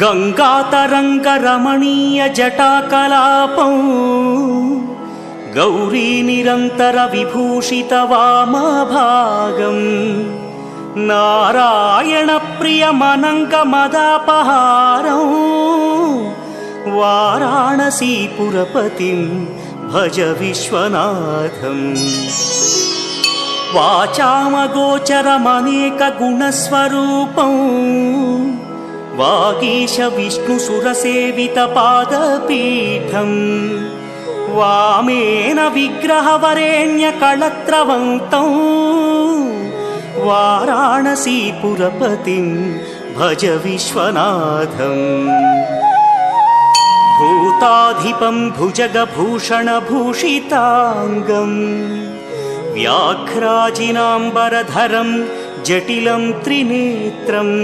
गङ्गातरङ्गरमणीयजटाकलापौ गौरीनिरन्तरविभूषितवामभागम् नारायणप्रियमनङ्गमदापहारौ वाराणसीपुरपतिं भज विश्वनाथम् वाचामगोचरमनेकगुणस्वरूपौ वागीश विष्णुसुरसेवितपादपीठम् वामेन विग्रहवरेण्यकळत्रवन्तौ वाराणसीपुरपतिं भज विश्वनाथम्। भूताधिपं भुजगभूषणभूषिताङ्गम् व्याघ्राजिनाम्बरधरं जटिलं त्रिनेत्रम्